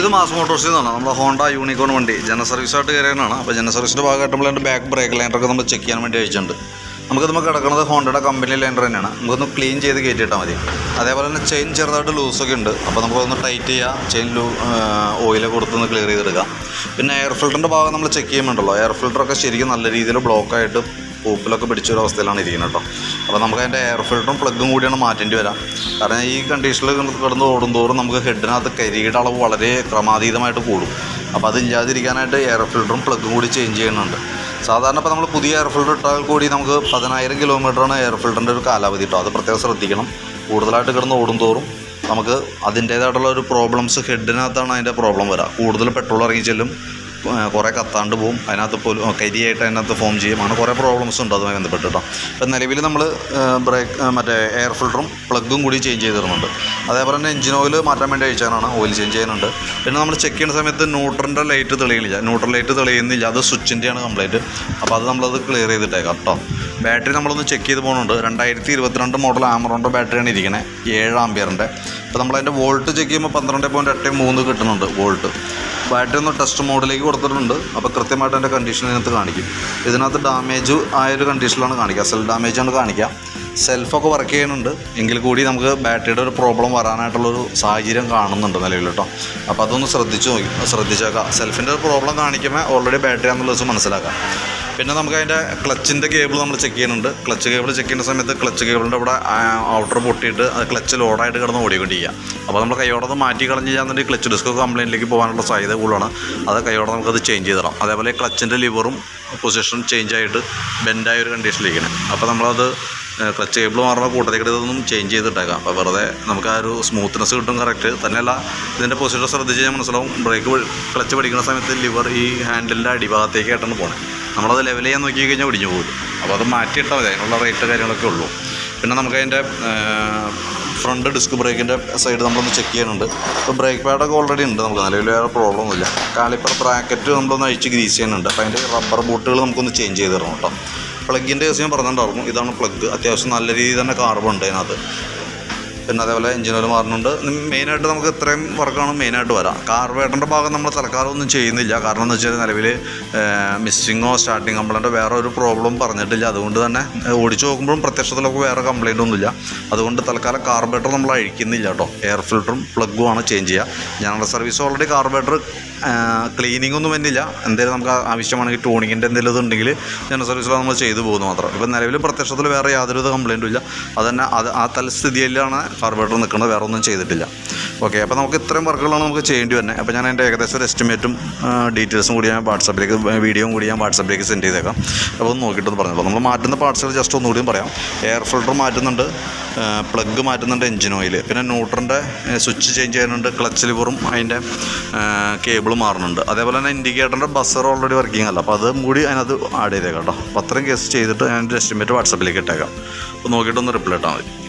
ഇത് മാസ് മോട്ടോഴ്സിൽ നിന്നാണ് നമ്മുടെ ഹോണ്ട യൂണിക്കോൺ വണ്ടി ജന സർവീസായിട്ട് കയറിയതാണ് അപ്പോൾ ജന സർവീസിന്റെ ഭാഗമായിട്ട് നമ്മൾ എന്റെ ബാക്ക് ബ്രേക്ക് ലൈനറൊക്കെ നമ്മൾ ചെക്ക് ചെയ്യാൻ വേണ്ടി അയച്ചിട്ടുണ്ട്. നമുക്ക് നമുക്ക് കിടക്കുന്നത് ഹോണ്ടയുടെ കമ്പനി ലൈനർ തന്നെയാണ്. നമുക്കൊന്ന് ക്ലീൻ ചെയ്ത് കയറ്റിയിട്ടാൽ മതി. അതേപോലെ തന്നെ ചെയിൻ ചെറുതായിട്ട് ലൂസൊക്കെ ഉണ്ട്. അപ്പോൾ നമുക്കൊന്ന് ടൈറ്റ് ചെയ്യുക ചെയിൻ ലൂ ഓയിലൊക്കെ കൊടുത്തൊന്ന് ക്ലിയർ ചെയ്തെടുക്കാം. പിന്നെ എയർ ഫിൽറ്ററിന്റെ ഭാഗം നമ്മൾ ചെക്ക് ചെയ്യുന്നുണ്ടല്ലോ. എയർ ഫിൽറ്ററൊക്കെ ശരിക്കും നല്ല രീതിയിൽ ബ്ലോക്കായിട്ട് പൂപ്പിലൊക്കെ പിടിച്ച ഒരു അവസ്ഥയിലാണ് ഇരിക്കുന്നത് കേട്ടോ. അപ്പോൾ നമുക്ക് അതിന്റെ എയർ ഫിൽറ്ററും പ്ലഗും കൂടിയാണ് മാറ്റേണ്ടി വരാം. കാരണം ഈ കണ്ടീഷനിൽ കിടന്ന് ഓടുന്തോറും നമുക്ക് ഹെഡിനകത്ത് കരിയുടെ അളവ് വളരെ ക്രമാതീതമായിട്ട് കൂടും. അപ്പോൾ അതില്ലാതിരിക്കാനായിട്ട് എയർ ഫിൽറ്ററും പ്ലഗും കൂടി ചേഞ്ച് ചെയ്യുന്നുണ്ട്. സാധാരണ ഇപ്പോൾ നമ്മൾ പുതിയ എയർ ഫിൽറ്റർ ഇട്ടാൽ കൂടി നമുക്ക് പതിനായിരം കിലോമീറ്ററാണ് എയർ ഫിൽറ്ററിന്റെ ഒരു കാലാവധി കേട്ടോ. അത് പ്രത്യേകം ശ്രദ്ധിക്കണം. കൂടുതലായിട്ട് കിടന്ന് ഓടും തോറും നമുക്ക് അതിന്റേതായിട്ടുള്ള ഒരു പ്രോബ്ലംസ് ഹെഡിനകത്താണ് അതിന്റെ പ്രോബ്ലം വരിക കൂടുതൽ പെട്രോൾ ഇറങ്ങി ചെല്ലും കുറേ കത്താണ്ട് പോവും. അതിനകത്ത് പോലും കരിയായിട്ട് അതിനകത്ത് ഫോം ചെയ്യും. അങ്ങനെ കുറേ പ്രോബ്ലംസ് ഉണ്ട് അതുമായി ബന്ധപ്പെട്ട് കേട്ടോ. ഇപ്പം നിലവിൽ നമ്മൾ ബ്രേക്ക് മറ്റേ എയർ ഫിൽറ്ററും പ്ലഗും കൂടി ചേഞ്ച് ചെയ്ത് തരുന്നുണ്ട് അതേപോലെ തന്നെ എഞ്ചിൻ ഓയിൽ മാറ്റാൻ വേണ്ടി അയച്ചാലാണ് ഓയിൽ ചേഞ്ച് ചെയ്യാനുണ്ട് പിന്നെ നമ്മൾ ചെക്ക് ചെയ്യുന്ന സമയത്ത് ന്യൂട്രന്റെ ലൈറ്റ് തെളിയുന്നില്ല ന്യൂട്രൽ ലൈറ്റ് തെളിയുന്നില്ല. അത് സ്വിച്ചിന്റെയാണ് കംപ്ലൈന്റ് അപ്പോൾ അത് നമ്മളത് ക്ലിയർ ചെയ്തിട്ടേക്കാം കേട്ടോ. ബാറ്ററി നമ്മളൊന്ന് ചെക്ക് ചെയ്ത് പോകുന്നുണ്ട് രണ്ടായിരത്തി ഇരുപത്തിരണ്ട് മോഡൽ ആമറോണിന്റെ ബാറ്ററിയാണ് ഇരിക്കുന്നത് ഏഴ് ആംബിയറിന്റെ അപ്പോൾ നമ്മളതിന്റെ വോൾട്ട് ചെക്ക് ചെയ്യുമ്പോൾ പന്ത്രണ്ട് പോയിന്റ് എട്ട് മൂന്ന് കിട്ടുന്നുണ്ട് വോൾട്ട് ബാറ്ററി ഒന്ന് ടെസ്റ്റ് മോഡിലേക്ക് കൊടുത്തിട്ടുണ്ട്. അപ്പോൾ കൃത്യമായിട്ട് അതിന്റെ കണ്ടീഷൻ ഇതിനകത്ത് കാണിക്കും. ഇതിനകത്ത് ഡാമേജ് ആയൊരു കണ്ടീഷനിലാണ് കാണിക്കുക. സെൽ ഡാമേജാണ് കാണിക്കുക. സെൽഫൊക്കെ വർക്ക് ചെയ്യുന്നുണ്ട്. എങ്കിൽ കൂടി നമുക്ക് ബാറ്ററിയുടെ ഒരു പ്രോബ്ലം വരാനായിട്ടുള്ളൊരു സാഹചര്യം കാണുന്നുണ്ട് നിലവിൽ കേട്ടോ. അപ്പോൾ അതൊന്ന് ശ്രദ്ധിച്ച് നോക്കി ശ്രദ്ധിച്ചേക്കാം. സെൽഫിന്റെ ഒരു പ്രോബ്ലം കാണിക്കുമ്പോൾ ഓൾറെഡി ബാറ്ററി ആണെന്നുള്ള ദിവസം മനസ്സിലാക്കാം. പിന്നെ നമുക്ക് അതിന്റെ ക്ലച്ചിന്റെ കേബിൾ നമ്മൾ ചെക്ക് ചെയ്യുന്നുണ്ട്. ക്ലച്ച് കേബിൾ ചെക്ക് ചെയ്യുന്ന സമയത്ത് ക്ലച്ച് കേബിളിന്റെ അവിടെ ഔട്ടർ പൊട്ടിയിട്ട് അത് ക്ലച്ച് ലോഡായിട്ട് കിടന്ന് ഓടിക്കൊണ്ടിരിക്കുക. അപ്പോൾ നമ്മൾ കൈയോടെ മാറ്റി കളഞ്ഞ് ചെയ്യാന്നുണ്ടെങ്കിൽ ക്ലച്ച് ഡിസ്ക് കംപ്ലൈന്റിലേക്ക് പോകാനുള്ള സാധ്യത കൂടുതലാണ്. അത് കൈയോടെ നമുക്കത് ചേഞ്ച് ചെയ്ത് തരാം അതേപോലെ ക്ലച്ചിന്റെ ലിവറും പൊസിഷൻ ചേഞ്ച് ആയിട്ട് ബെൻഡായ ഒരു കണ്ടീഷനിലിരിക്കണം അപ്പോൾ നമ്മളത് ക്ലച്ച് കേബിൾ മാറുമ്പോൾ കൂട്ടത്തേക്ക് ഇതൊന്നും ചേഞ്ച് ചെയ്തിട്ടേക്കാം. അപ്പോൾ വെറുതെ നമുക്ക് ആ ഒരു സ്മൂത്ത്നെസ് കിട്ടും കറക്റ്റ് തന്നെയല്ല ഇതിന്റെ പൊസിഷൻ ശ്രദ്ധിച്ച് ഞാൻ മനസ്സിലാവും. ബ്രേക്ക് ക്ലച്ച് പഠിക്കുന്ന സമയത്ത് ലിവർ ഈ ഹാൻഡിലിന്റെ അടിഭാഗത്തേക്കായിട്ടാണ് പോണത് നമ്മളത് ലെവൽ ചെയ്യാൻ നോക്കി കഴിഞ്ഞാൽ ഒടിഞ്ഞു പോകും അപ്പോൾ അത് മാറ്റിയിട്ടാൽ മതി. അതിനുള്ള റേറ്റ് കാര്യങ്ങളൊക്കെ ഉള്ളൂ. പിന്നെ നമുക്ക് അതിന്റെ ഫ്രണ്ട് ഡിസ്ക് ബ്രേക്കിന്റെ സൈഡ് നമ്മളൊന്ന് ചെക്ക് ചെയ്യാനുണ്ട്. ഇപ്പോൾ ബ്രേക്ക് പാഡൊക്കെ ഓൾറെഡി ഉണ്ട് നമുക്ക്. നിലവിൽ വേറെ പ്രോബ്ലം ഒന്നുമില്ല. കാലിപ്പർ ബ്രാക്കറ്റ് നമ്മളൊന്ന് അഴിച്ച് ഗ്രീസ് ചെയ്യാനുണ്ട്. അപ്പോൾ അതിന്റെ റബ്ബർ ബൂട്ടുകൾ നമുക്കൊന്ന് ചേഞ്ച് ചെയ്ത് തരണം കേട്ടോ. പ്ലഗിന്റെ കേസ് ഞാൻ പറഞ്ഞിട്ടുണ്ടായിരുന്നു. ഇതാണ് പ്ലഗ് അത്യാവശ്യം നല്ല രീതിയിൽ തന്നെ കാർബൺ ഉണ്ട് അതിനകത്ത്. പിന്നെ അതേപോലെ എഞ്ചിൻ ഓയിൽ മാറുന്നുണ്ട് മെയിനായിട്ട് നമുക്ക് ഇത്രയും വർക്കാണ് മെയിനായിട്ട് വരാം. കാർബേറ്ററിന്റെ ഭാഗം നമ്മൾ തൽക്കാലം ഒന്നും ചെയ്യുന്നില്ല. കാരണം എന്ന് വെച്ചാൽ നിലവിൽ മിസ്സിങ്ങോ സ്റ്റാർട്ടിങ് കംപ്ലൈന്റോ വേറെ ഒരു പ്രോബ്ലം പറഞ്ഞിട്ടില്ല. അതുകൊണ്ട് തന്നെ ഓടിച്ചു നോക്കുമ്പോഴും പ്രത്യക്ഷത്തിലൊക്കെ വേറെ കംപ്ലൈന്റ് ഒന്നുമില്ല. അതുകൊണ്ട് തൽക്കാലം കാർബേറ്റർ നമ്മൾ അഴിക്കുന്നില്ല കേട്ടോ. എയർ ഫിൽറ്ററും പ്ലഗുമാണ് ചേഞ്ച് ചെയ്യുക. ഞങ്ങളുടെ സർവീസ് ഓൾറെഡി കാർബേറ്റർ ക്ലീനിങ് ഒന്നും വരുന്നില്ല എന്തെങ്കിലും നമുക്ക് ആവശ്യമാണെങ്കിൽ ടൂണിങ്ങിന്റെ എന്തെങ്കിലും ഇതുണ്ടെങ്കിൽ ജനറൽ സർവീസിൽ നമ്മൾ ചെയ്തു പോകുന്നു മാത്രം. ഇപ്പം നിലവിൽ പ്രത്യക്ഷത്തിൽ വേറെ യാതൊരു കംപ്ലയിന്റും ഇല്ല. അത് തന്നെ അത് ആ തൽസ്ഥിതിയിലാണ് കാർബേറ്റർ നിൽക്കുന്നത്. വേറെ ഒന്നും ചെയ്തിട്ടില്ല. ഓക്കെ അപ്പോൾ നമുക്ക് ഇത്രയും വർക്കുകളാണ് നമുക്ക് ചെയ്യേണ്ടി വരുന്നത്. അപ്പോൾ ഞാൻ എന്റെ ഏകദേശം ഒരു എസ്റ്റിമേറ്റും ഡീറ്റെയിൽസും കൂടി ഞാൻ വാട്സപ്പിലേക്ക് വീഡിയോയും കൂടി ഞാൻ വാട്സപ്പിലേക്ക് സെൻഡ് ചെയ്തേക്കാം. അപ്പോൾ ഒന്ന് നോക്കിയിട്ടൊന്ന് പറഞ്ഞോളൂ. നമ്മൾ മാറ്റുന്ന പാർട്സുകൾ ജസ്റ്റ് ഒന്നുകൂടിയും പറയാം. എയർ ഫിൽട്ടർ മാറ്റുന്നുണ്ട് പ്ലഗ് മാറ്റുന്നുണ്ട് എഞ്ചിൻ ഓയിൽ പിന്നെ ന്യൂട്രന്റെ സ്വിച്ച് ചേഞ്ച് ചെയ്യുന്നുണ്ട് ക്ലച്ച് ലിവറും അതിന്റെ കേബിൾ മാറുന്നുണ്ട്. അതേപോലെ തന്നെ ഇൻഡിക്കേറ്ററിന്റെ ബസ്സർ ഓൾറെഡി വർക്കിംഗ് അല്ല. അപ്പോൾ അതും കൂടി അതിനകത്ത് ആഡ് ചെയ്തേക്കാം കേട്ടോ. അപ്പോൾ അത്രയും കേസ് ചെയ്തിട്ട് ഞാൻ എസ്റ്റിമേറ്റ് വാട്സപ്പിലേക്ക് ഇട്ടേക്കാം. അപ്പോൾ നോക്കിയിട്ടൊന്ന് റിപ്ലൈ ഇട്ടാൽ മതി.